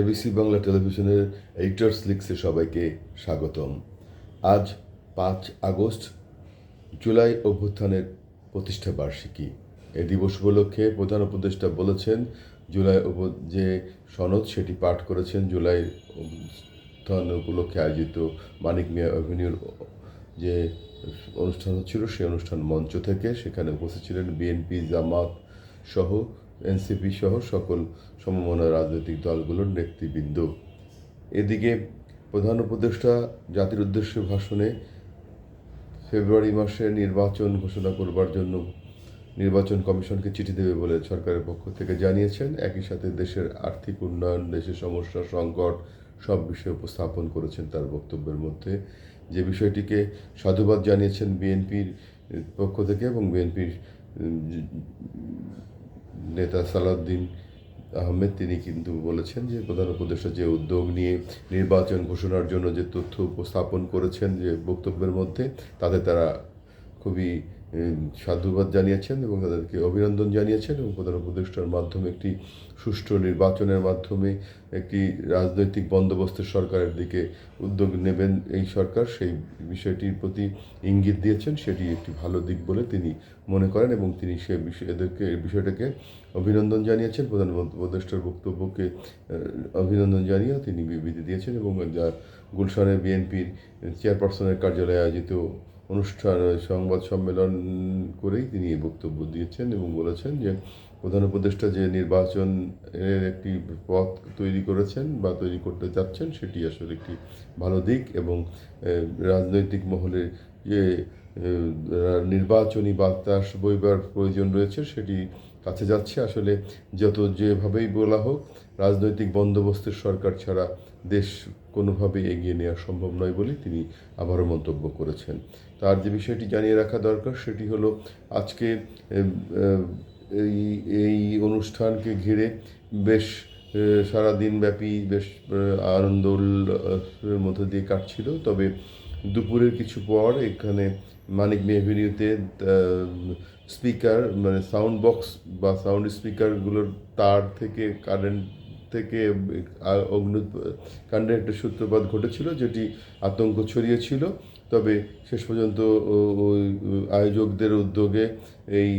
ABC Bangla টেলিভিশনের এইটার্স লিক্সে সবাইকে স্বাগতম। আজ পাঁচ আগস্ট, জুলাই অভ্যুত্থানের প্রতিষ্ঠা বার্ষিকী। এই দিবস উপলক্ষে প্রধান উপদেষ্টা বলেছেন, জুলাই যে সনদ সেটি পাঠ করেছেন জুলাই অভ্যুত্থান উপলক্ষে আয়োজিত মানিক মিয়া অ্যাভিনিউর যে অনুষ্ঠান হচ্ছিল সেই অনুষ্ঠান মঞ্চ থেকে। সেখানে উপস্থিত ছিলেন বিএনপি জামাত সহ এনসিপি সহ সকল সমমনা রাজনৈতিক দলগুলোর নেতৃবৃন্দ। এদিকে প্রধান উপদেষ্টা জাতির উদ্দেশ্যে ভাষণে ফেব্রুয়ারি মাসে নির্বাচন ঘোষণা করবার জন্য নির্বাচন কমিশনকে চিঠি দেবে বলে সরকারের পক্ষ থেকে জানিয়েছেন। একই সাথে দেশের আর্থিক উন্নয়ন, দেশের সমস্যা, সংকট সব বিষয়ে উপস্থাপন করেছেন তার বক্তব্যের মধ্যে। যে বিষয়টিকে সাধুবাদ জানিয়েছেন বিএনপির পক্ষ থেকে এবং বিএনপির নেতা সালাউদ্দিন আহমেদ, তিনি কিন্তু বলেছেন যে প্রধান উপদেষ্টা যে উদ্যোগ নিয়ে নির্বাচন ঘোষণার জন্য যে তথ্য উপস্থাপন করেছেন, যে বক্তব্যের মধ্যে, তাতে তারা খুবই সাধুবাদ জানিয়েছেন এবং তাদেরকে অভিনন্দন জানিয়েছেন এবং প্রধান উপদেষ্টার মাধ্যমে একটি সুষ্ঠু নির্বাচনের মাধ্যমে একটি রাজনৈতিক বন্দোবস্তের সরকারের দিকে উদ্যোগ নেবেন এই সরকার। সেই বিষয়টির প্রতি ইঙ্গিত দিয়েছেন। সেটি একটি ভালো দিক বলে তিনি মনে করেন এবং তিনি সে বিষয় এদেরকে এই বিষয়টাকে অভিনন্দন জানিয়েছেন। প্রধান উপদেষ্টার বক্তব্যকে অভিনন্দন জানিয়ে তিনি বিবৃতি দিয়েছেন এবং যা গুলশানে বিএনপির চেয়ারপারসনের কার্যালয়ে আয়োজিত অনুষ্ঠান সংবাদ সম্মেলন করেই তিনি বক্তব্য দিয়েছেন এবং বলেছেন যে প্রধান উপদেষ্টা যে নির্বাচনের একটি পথ তৈরি করেছেন বা তৈরি করতে যাচ্ছেন সেটি আসলে একটি ভালো দিক এবং রাজনৈতিক মহলে যে নির্বাচনী বাতাস বইবার প্রয়োজন রয়েছে, সেটি কাছে যাচ্ছে। আসলে যত যেভাবেই বলা হোক, রাজনৈতিক বন্দোবস্তের সরকার ছাড়া দেশ কোনোভাবেই এগিয়ে নেওয়া সম্ভব নয় বলে তিনি আবারও মন্তব্য করেছেন। তার যে বিষয়টি জানিয়ে রাখা দরকার সেটি হলো আজকে এই এই অনুষ্ঠানকে ঘিরে বেশ আহ, সারাদিন ব্যাপী বেশ আনন্দ মধ্যে দিয়ে কাটছিল। তবে দুপুরের কিছু পর এখানে মানিক মেহভিনিউতে স্পিকার মানে সাউন্ড বক্স বা সাউন্ড স্পিকারগুলোর তার থেকে কারেন্ট থেকে অগ্নি অগ্নিকাণ্ডের একটা সূত্রপাত ঘটেছিল যেটি আতঙ্ক ছড়িয়েছিল। তবে শেষ পর্যন্ত আয়োজকদের উদ্যোগে এই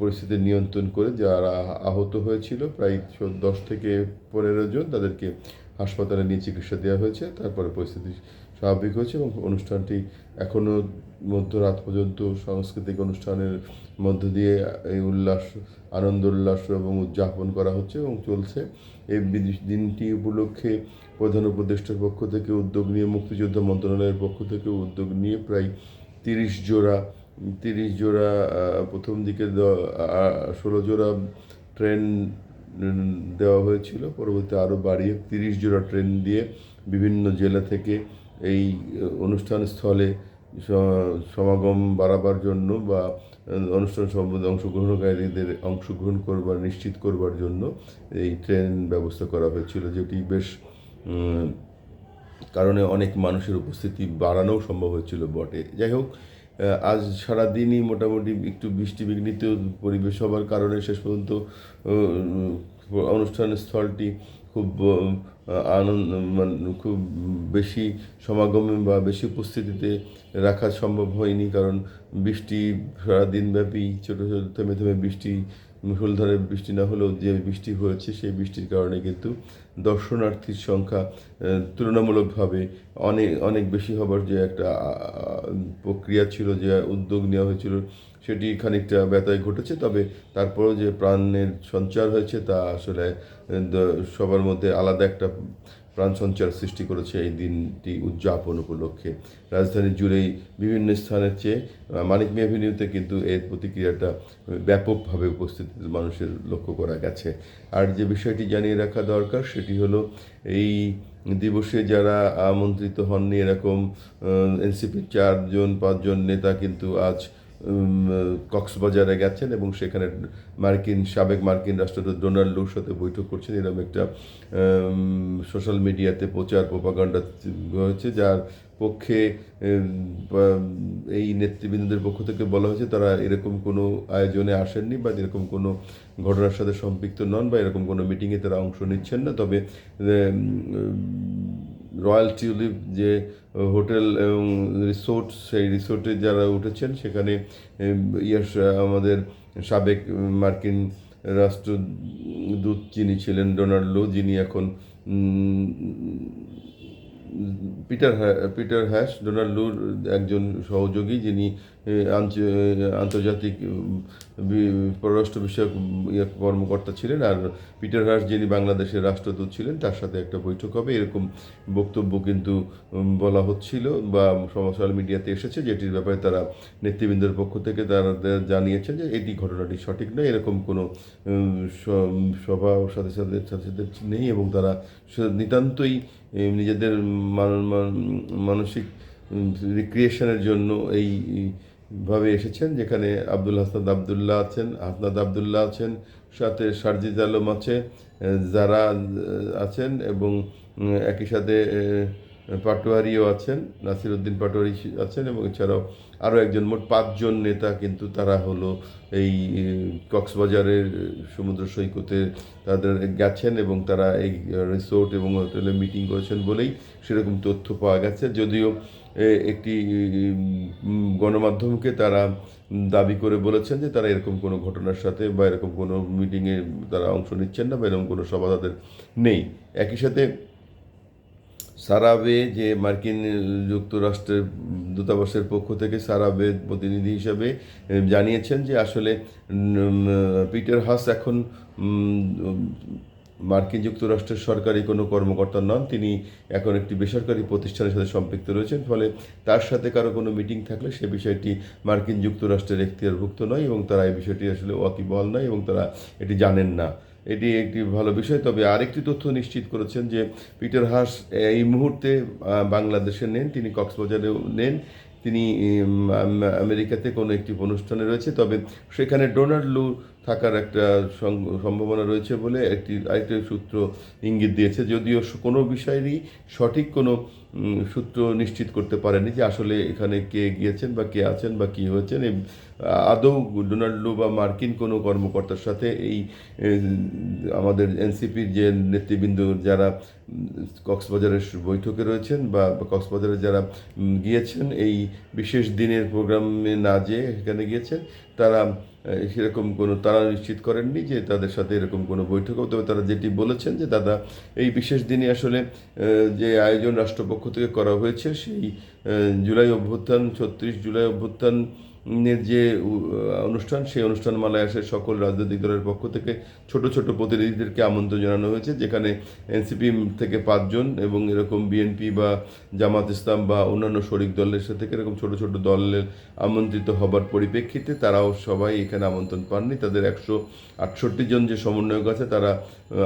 পরিস্থিতি নিয়ন্ত্রণ করে যারা আহত হয়েছিল, প্রায় দশ থেকে পনেরো জন তাদেরকে হাসপাতালে নিয়ে চিকিৎসা দেওয়া হয়েছে। তারপরে পরিস্থিতি স্বাভাবিক হয়েছে এবং অনুষ্ঠানটি এখনও মধ্যরাত পর্যন্ত সাংস্কৃতিক অনুষ্ঠানের মধ্য দিয়ে এই উল্লাস, আনন্দ, উল্লাস এবং উদযাপন করা হচ্ছে এবং চলছে। এই দিনটি উপলক্ষে প্রধান উপদেষ্টার পক্ষ থেকে, উদ্যোগ নিয়ে, মুক্তিযোদ্ধা মন্ত্রণালয়ের পক্ষ থেকে উদ্যোগ নিয়ে প্রায় তিরিশ জোড়া তিরিশ জোড়া প্রথম দিকে ষোলো জোড়া ট্রেন দেওয়া হয়েছিল। পরবর্তী আরও বাড়িয়ে তিরিশ জোড়া ট্রেন দিয়ে বিভিন্ন জেলা থেকে এই আহ, অনুষ্ঠান স্থলে সমাগম বাড়াবার জন্য বা অনুষ্ঠান সম্বন্ধে অংশগ্রহণকারীদের অংশগ্রহণ করবার নিশ্চিত করবার জন্য এই ট্রেন ব্যবস্থা করা হয়েছিল যেটি বেশ কারণে অনেক মানুষের উপস্থিতি বাড়ানোও সম্ভব হয়েছিল বটে। যাই হোক আজ সারাদিনই মোটামুটি একটু বৃষ্টি বিঘ্নিত পরিবেশ হবার কারণে শেষ পর্যন্ত অনুষ্ঠান স্থলটি খুব আনন্দ মানে খুব বেশি সমাগমে বা বেশি উপস্থিতিতে রাখা সম্ভব হয়নি কারণ বৃষ্টি সারাদিন ব্যাপী ছোটো ছোটো, থেমে থেমে বৃষ্টি মুসলধারে বৃষ্টি না হলেও যে বৃষ্টি হয়েছে সেই বৃষ্টির কারণে কিন্তু দর্শনার্থীর সংখ্যা তুলনামূলকভাবে অনেক অনেক বেশি হবার যে একটা প্রক্রিয়া ছিল, যে উদ্যোগ নেওয়া হয়েছিল সেটি খানিকটা ব্যতয় ঘটেছে, তবে তারপরেও যে প্রাণের সঞ্চার হয়েছে তা আসলে সবার মধ্যে আলাদা একটা প্রাণ সঞ্চার সৃষ্টি করেছে এই দিনটি উদযাপন উপলক্ষে। রাজধানী জুড়েই বিভিন্ন স্থানের চেয়ে, মানিক মেভিনিউতে কিন্তু এর প্রতিক্রিয়াটা ব্যাপকভাবে উপস্থিত মানুষের লক্ষ্য করা গেছে। আর যে বিষয়টি জানিয়ে রাখা দরকার সেটি হলো, এই দিবসে যারা আমন্ত্রিত হননি এরকম এনসিপির চারজন, পাঁচজন নেতা কিন্তু আজ কক্সবাজারে গেছেন এবং সেখানে মার্কিন, সাবেক মার্কিন রাষ্ট্রদূত ডোনাল্ড লুর সাথে বৈঠক করছেন। এরকম একটা সোশ্যাল মিডিয়াতে প্রচার, প্রপাগান্ডা হয়েছে, যার পক্ষে এই নেতৃবৃন্দদের পক্ষ থেকে বলা হয়েছে তারা এরকম কোনো আয়োজনে আসেননি বা এরকম কোনো ঘটনার সাথে সম্পৃক্ত নন বা এরকম কোনো মিটিংয়ে তারা অংশ নিচ্ছেন না। তবে রয়্যাল টিউলিপ যে হোটেল এবং রিসোর্ট, সেই রিসোর্টে যারা উঠেছেন, সেখানে ইয়াস, আমাদের সাবেক মার্কিন রাষ্ট্রদূত যিনি ছিলেন ডোনাল্ড লো, যিনি এখন পিটার পিটার হ্যাশ। ডোনাল্ড লুর একজন সহযোগী যিনি আন্তর্জাতিক পররাষ্ট্র বিষয়ক ইয়ে কর্মকর্তা ছিলেন আর পিটার হ্যাশ যিনি বাংলাদেশের রাষ্ট্রদূত ছিলেন, তার সাথে একটা বৈঠক হবে। এরকম বক্তব্য কিন্তু বলা হচ্ছিল বা সোশ্যাল মিডিয়াতে এসেছে, যেটির ব্যাপারে তারা নেতৃবৃন্দের পক্ষ থেকে তারা জানিয়েছেন যে এটি ঘটনাটি সঠিক নয়। এরকম কোনো সভা সাথে সাথে সাথে নেই এবং তারা নিতান্তই নিজেদের মান- মান- মানসিক রিক্রিয়েশনের জন্য এই ভাবে এসেছেন, যেখানে আব্দুল হাসনাদ আবদুল্লাহ আছেন, হাসনাদ আবদুল্লাহ আছেন, সাথে সারজিদ আলম আছে যারা আছেন এবং একই সাথে পাটোয়ারিও আছেন নাসিরউদ্দিন পাটোয়ারি আছেন এবং এছাড়াও আরও একজন, মোট পাঁচজন নেতা কিন্তু তারা হলো এই কক্সবাজারের সমুদ্র সৈকতে তাদের গেছেন এবং তারা এই রিসোর্ট এবং হোটেলে মিটিং করেছেন বলেই সেরকম তথ্য পাওয়া গেছে। যদিও একটি গণমাধ্যমকে তারা দাবি করে বলেছেন যে তারা এরকম কোনো ঘটনার সাথে বা এরকম কোনো মিটিংয়ে তারা অংশ নিচ্ছেন না বা এরকম কোনো সভা তাদের নেই। একই সাথে সারাবে যে মার্কিন যুক্তরাষ্ট্রের দূতাবাসের পক্ষ থেকে সারাবে প্রতিনিধি হিসাবে জানিয়েছেন যে আসলে পিটার হাস এখন মার্কিন যুক্তরাষ্ট্রের সরকারি কোনো কর্মকর্তা নন, তিনি এখন একটি বেসরকারি প্রতিষ্ঠানের সাথে সম্পৃক্ত রয়েছেন, ফলে তার সাথে কারও কোনো মিটিং থাকলে সে বিষয়টি মার্কিন যুক্তরাষ্ট্রের এখতিয়ারভুক্ত নয় এবং তারা এই বিষয়টি আসলে ওয়াকিবহাল নয় এবং তারা এটি জানেন না। এটি একটি ভালো বিষয়। তবে আরেকটি তথ্য নিশ্চিত করেছেন যে পিটার হাস এই মুহূর্তে বাংলাদেশে নেন, তিনি কক্সবাজারেও নেন। তিনি আমেরিকাতে কোনো একটি অনুষ্ঠানে রয়েছে। তবে সেখানে ডোনাল্ড লু থাকার একটা সম্ভাবনা রয়েছে বলে একটি, আরেকটি সূত্র ইঙ্গিত দিয়েছে। যদিও কোনো বিষয়েরই সঠিক কোনো সূত্র নিশ্চিত করতে পারেনি যে আসলে এখানে কে গিয়েছেন বা কে আছেন বা কী হয়েছেন। এই আদৌ ডোনাল্ডো বা মার্কিন কোনো কর্মকর্তার সাথে এই আমাদের এনসিপির যে নেতৃবৃন্দ যারা কক্সবাজারের বৈঠকে রয়েছেন বা কক্সবাজারে যারা গিয়েছেন, এই বিশেষ দিনের প্রোগ্রামে না যেয়ে এখানে গিয়েছেন, তারা সেরকম কোনো, তারা নিশ্চিত করেননি যে তাদের সাথে এরকম কোনো বৈঠক তবে তারা যেটি বলেছেন যে, দাদা, এই বিশেষ দিনে আসলে যে আয়োজন রাষ্ট্রপক্ষ থেকে করা হয়েছে, সেই জুলাই অভ্যুত্থান, ছত্রিশ জুলাই অভ্যুত্থান যে অনুষ্ঠান, সেই অনুষ্ঠান মালায় আসে সকল রাজনৈতিক দলের পক্ষ থেকে ছোট ছোট প্রতিনিধিদেরকে আমন্ত্রণ জানানো হয়েছে, যেখানে এনসিপি থেকে পাঁচজন এবং এরকম বিএনপি বা জামাত ইসলাম বা অন্যান্য শরিক দলের সাথে এরকম ছোট ছোট দলের আমন্ত্রিত হবার পরিপ্রেক্ষিতে তারাও সবাই এখানে আমন্ত্রণ পাননি, তাদের একশো আটষট্টি জন যে সমন্বয়ক আছে তারা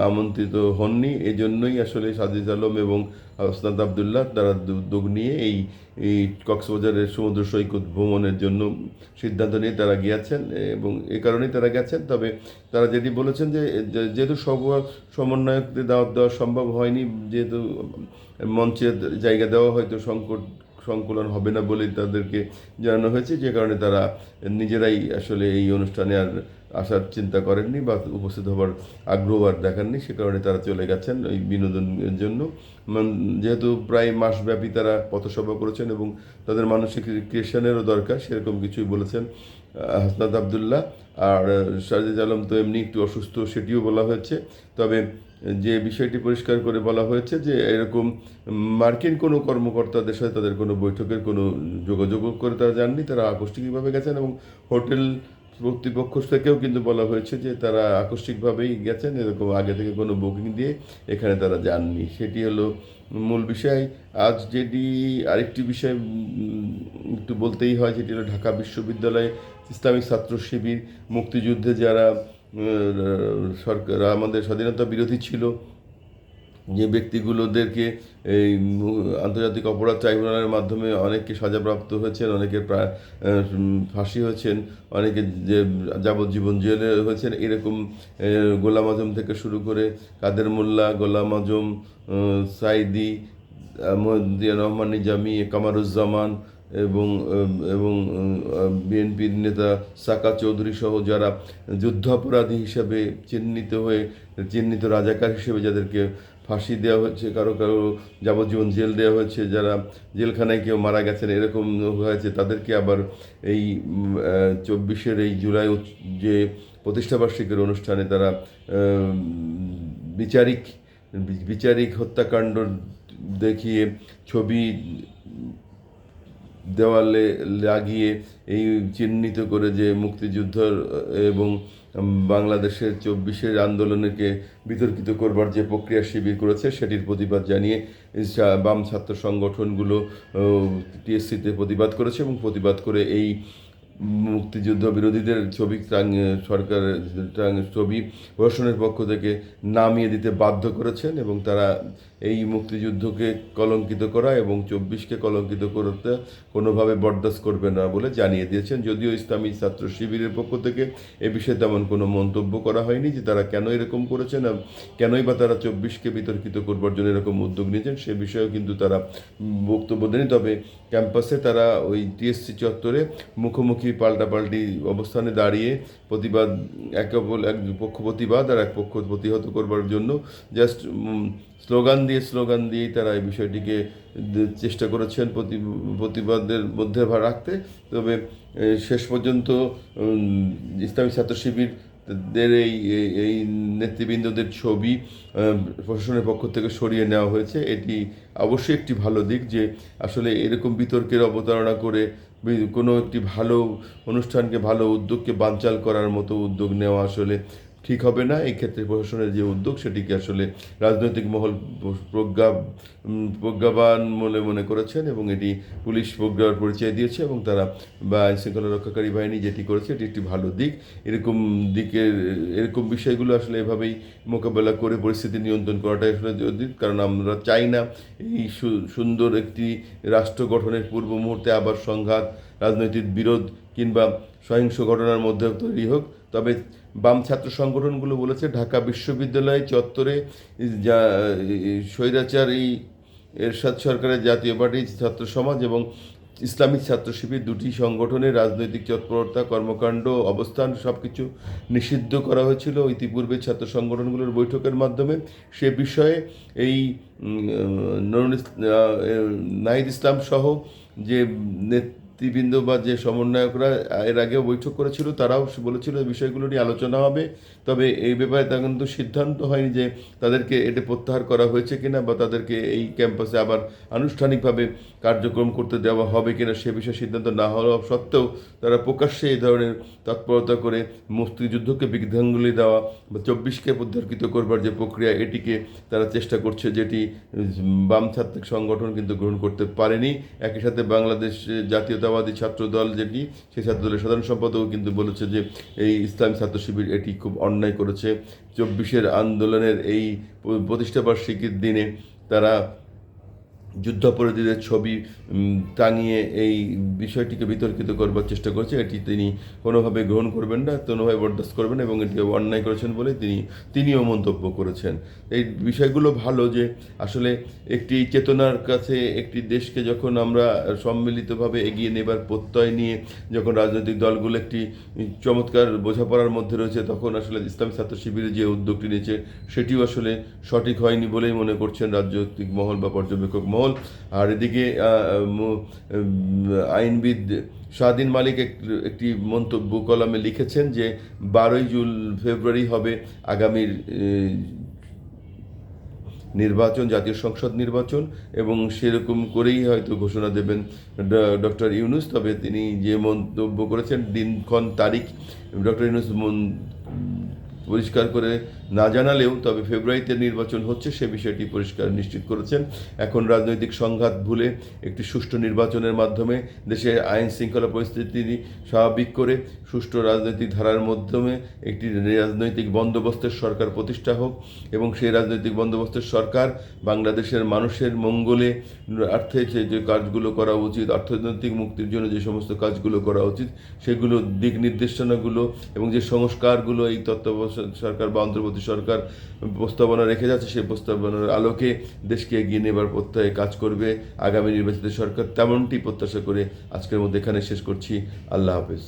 আমন্ত্রিত হননি। এজন্যই আসলে সাজিদ আলম এবং ওসনাদ আবদুল্লাহ তারা উদ্যোগ নিয়ে এই এই কক্সবাজারের সমুদ্র সৈকত ভ্রমণের জন্য সিদ্ধান্ত নিয়ে তারা গিয়েছেন এবং এ কারণেই তারা গেছেন। তবে তারা যেটি বলেছেন যে- যেহেতু সব সমন্বয়কদের দাওয়াত দেওয়া সম্ভব হয়নি, যেহেতু মঞ্চের জায়গা দেওয়া হয়তো সংকট সংকুলন হবে না বলে তাদেরকে জানানো হয়েছে, যে কারণে তারা নিজেরাই আসলে এই অনুষ্ঠানে আর আসার চিন্তা করেননি বা উপস্থিত হবার আগ্রহ আর দেখাননি। সে কারণে তারা চলে গেছেন ওই বিনোদনের জন্য। যেহেতু প্রায় মাসব্যাপী তারা পথসভা করেছেন এবং তাদের মানসিক রিক্রিয়েশনেরও দরকার, সেরকম কিছুই বলেছেন হাসনাত আবদুল্লাহ। আর সাজিদ আলম তো এমনি একটু অসুস্থ, সেটিও বলা হয়েছে। তবে যে বিষয়টি পরিষ্কার করে বলা হয়েছে যে এরকম মার্কিন কোনো কর্মকর্তাদের সাথে তাদের কোনো বৈঠকের কোনো যোগাযোগ করে তারা যাননি, তারা আকস্মিকভাবে গেছেন এবং হোটেল কর্তৃপক্ষ থেকেও কিন্তু বলা হয়েছে যে তারা আকস্মিকভাবেই গেছেন, এরকম আগে থেকে কোনো বুকিং দিয়ে এখানে তারা যাননি। সেটি হলো মূল বিষয়। আজ যেটি আরেকটি বিষয় একটু বলতেই হয় যেটি হলো ঢাকা বিশ্ববিদ্যালয়ে ইসলামিক ছাত্র শিবির, মুক্তিযুদ্ধে যারা সরকার, আমাদের স্বাধীনতা বিরোধী ছিল। যে ব্যক্তিগুলোদেরকে এই আন্তর্জাতিক অপরাধ ট্রাইব্যুনালের মাধ্যমে অনেকে সাজাপ্রাপ্ত হয়েছেন অনেকে প্রায় ফাঁসি হয়েছেন, অনেকে যে যাবজ্জীবন জেলে হয়েছেন, এরকম গোলাম আজম থেকে শুরু করে কাদের মোল্লা, গোলাম আজম সাইদি মহিউদ্দিন রহমান, নিজামী, কামারুজ্জামান এবং এবং বিএনপির নেতা সাকা চৌধুরী সহ যারা যুদ্ধাপরাধী হিসেবে চিহ্নিত হয়ে, চিহ্নিত রাজাকার হিসেবে যাদেরকে ফাঁসি দেওয়া হয়েছে, কারও কারও যাবজ্জীবন জেল দেওয়া হয়েছে, যারা জেলখানায় কেউ মারা গেছেন, এরকম হয়েছে, তাদেরকে আবার এই চব্বিশের এই জুলাই যে প্রতিষ্ঠাবার্ষিকীর অনুষ্ঠানে তারা বিচারিক বিচারিক হত্যাকাণ্ড দেখিয়ে ছবি দেওয়ালে লাগিয়ে এই চিহ্নিত করে যে মুক্তিযুদ্ধ এবং বাংলাদেশের চব্বিশের আন্দোলনকে বিতর্কিত করবার যে প্রক্রিয়া শিবির করেছে, সেটির প্রতিবাদ জানিয়ে বাম ছাত্র সংগঠনগুলো টিএসসিতে প্রতিবাদ করেছে এবং প্রতিবাদ করে এই মুক্তিযুদ্ধ বিরোধীদের ছবি সরকারের ছবি প্রশাসনের পক্ষ থেকে নামিয়ে দিতে বাধ্য করেছেন এবং তারা এই মুক্তিযুদ্ধকে কলঙ্কিত করা এবং চব্বিশকে কলঙ্কিত করতে কোনোভাবে বরদাস্ত করবে না বলে জানিয়ে দিয়েছেন। যদিও ইসলামী ছাত্র শিবিরের পক্ষ থেকে এ বিষয়ে তেমন কোনো মন্তব্য করা হয়নি যে তারা কেন এরকম করেছেন কেনই বা তারা চব্বিশকে বিতর্কিত করবার জন্য এরকম উদ্যোগ নিয়েছেন সে বিষয়েও কিন্তু তারা বক্তব্য দেয়নি তবে ক্যাম্পাসে তারা ওই টিএসসি চত্বরে মুখোমুখি পাল্টাপাল্টি অবস্থানে দাঁড়িয়ে প্রতিবাদ, এক এক পক্ষ প্রতিবাদ আর এক পক্ষ প্রতিহত করবার জন্য জাস্ট স্লোগান দিয়ে স্লোগান দিয়েই তারা এই বিষয়টিকে চেষ্টা করেছেন প্রতি, প্রতিবাদের মধ্যে রাখতে। তবে শেষ পর্যন্ত ইসলামী ছাত্র শিবির দের এই- এই নেতৃবৃন্দদের ছবি প্রশাসনের পক্ষ থেকে সরিয়ে নেওয়া হয়েছে। এটি অবশ্যই একটি ভালো দিক যে, আসলে এরকম বিতর্কের অবতারণা করে কোনো একটি ভালো অনুষ্ঠানকে, ভালো উদ্যোগকে বানচাল করার মতো উদ্যোগ নেওয়া আসলে ঠিক হবে না, এই ক্ষেত্রে প্রশাসনের যে উদ্যোগ সেটিকে আসলে রাজনৈতিক মহল প্রজ্ঞা প্রজ্ঞাবান বলে মনে করেছেন এবং এটি পুলিশ প্রজ্ঞার পরিচয় দিয়েছে এবং তারা বা আইন শৃঙ্খলা রক্ষাকারী বাহিনী যেটি করেছে এটি একটি ভালো দিক। এরকম দিকের, এরকম বিষয়গুলো আসলে এভাবেই মোকাবেলা করে পরিস্থিতি নিয়ন্ত্রণ করাটাই আসলে জরুরি, কারণ আমরা চাই না এই সুন্দর একটি রাষ্ট্র গঠনের পূর্ব মুহূর্তে আবার সংঘাত, রাজনৈতিক বিরোধ কিংবা সহিংস ঘটনার মধ্যে তৈরি হোক। তবে বাম ছাত্র সংগঠনগুলো বলেছে, ঢাকা বিশ্ববিদ্যালয় চত্বরে যা, স্বৈরাচার এই এরশাদ সরকারের জাতীয় পার্টি, ছাত্র সমাজ এবং ইসলামিক ছাত্র শিবির দুটি সংগঠনের রাজনৈতিক তৎপরতা, কর্মকাণ্ড, অবস্থান সব কিছু নিষিদ্ধ করা হয়েছিল। ইতিপূর্বে ছাত্র সংগঠনগুলোর বৈঠকের মাধ্যমে সে বিষয়ে এই নাহিদ ইসলাম সহ যে নেতৃবৃন্দ বা যে সমন্বয়করা এর আগেও বৈঠক করেছিল, তারাও বলেছিল বিষয়গুলো নিয়ে আলোচনা হবে। তবে এই ব্যাপারে তা কিন্তু সিদ্ধান্ত হয়নি যে তাদেরকে এটা প্রত্যাহার করা হয়েছে কিনা বা তাদেরকে এই ক্যাম্পাসে আবার আনুষ্ঠানিকভাবে কার্যক্রম করতে দেওয়া হবে কিনা সে বিষয়ে সিদ্ধান্ত না হওয়া সত্ত্বেও তারা প্রকাশ্যে এই ধরনের তৎপরতা করে মুক্তিযুদ্ধকে বিঘ্নাঙ্গুলি দেওয়া বা চব্বিশকে প্রত্যার্কিত করবার যে প্রক্রিয়া, এটিকে তারা চেষ্টা করছে যেটি বাম ছাত্র সংগঠন কিন্তু গ্রহণ করতে পারেনি। একই সাথে বাংলাদেশ জাতীয়তাবাদী ছাত্র দল যেটি, সেই ছাত্র দলের সাধারণ সম্পাদক কিন্তু বলেছে যে এই ইসলামী ছাত্র শিবির এটি খুব অন্যায় করেছে। চব্বিশের আন্দোলনের এই প্রতিষ্ঠাবার্ষিকীর দিনে তারা যুদ্ধাপরাধীদের ছবি টাঙিয়ে এই বিষয়টিকে বিতর্কিত করবার চেষ্টা করছে। এটি তিনি কোনোভাবে গ্রহণ করবেন না, কোনোভাবে বরদাস্ত করবেন এবং এটি অন্যায় করেছেন বলে তিনি, তিনিও মন্তব্য করেছেন। এই বিষয়গুলো ভালো যে আসলে একটি চেতনার কাছে একটি দেশকে যখন আমরা সম্মিলিতভাবে এগিয়ে নেবার প্রত্যয় নিয়ে যখন রাজনৈতিক দলগুলো একটি চমৎকার বোঝাপড়ার মধ্যে রয়েছে, তখন আসলে ইসলামী ছাত্র শিবিরের যে উদ্যোগটি নিয়েছে, সেটিও আসলে সঠিক হয়নি বলেই মনে করছেন রাজনৈতিক মহল বা পর্যবেক্ষক মহল। আর এদিকে আইনবিদ স্বাধীন মালিক একটি মন্তব্য কলামে লিখেছেন যে, বারোই জুন ফেব্রুয়ারি হবে আগামীর নির্বাচন, জাতীয় সংসদ নির্বাচন, এবং সেরকম করেই হয়তো ঘোষণা দেবেন ডক্টর ইউনুস। তবে তিনি যে মন্তব্য করেছেন, দিনক্ষণ তারিখ, ডক্টর ইউনুস পরিষ্কার করে না জানালেও তবে ফেব্রুয়ারিতে নির্বাচন হচ্ছে, সে বিষয়টি পরিষ্কার নিশ্চিত করেছেন। এখন রাজনৈতিক সংঘাত ভুলে একটি সুষ্ঠু নির্বাচনের মাধ্যমে দেশে আইন শৃঙ্খলা পরিস্থিতি স্বাভাবিক করে সুষ্ঠু রাজনৈতিক ধারার মাধ্যমে একটি রাজনৈতিক বন্দোবস্তের সরকার প্রতিষ্ঠা হোক এবং সেই রাজনৈতিক বন্দোবস্তের সরকার বাংলাদেশের মানুষের মঙ্গলে অর্থে যে যে কাজগুলো করা উচিত, অর্থনৈতিক মুক্তির জন্য যে সমস্ত কাজগুলো করা উচিত, সেগুলো দিক নির্দেশনাগুলো এবং যে সংস্কারগুলো এই তত্ত্বাবধায়ক সরকার বা অন্তর্বর্তী সরকার প্রস্তাবনা রেখে যাচ্ছে, সেই প্রস্তাবনার আলোকে দেশকে এগিয়ে নেবার প্রত্যয়ে কাজ করবে। আগামী নির্বাচিত সরকার তেমনটি প্রত্যাশা করে আজকের মধ্যে এখানে শেষ করছি। আল্লাহ হাফেজ।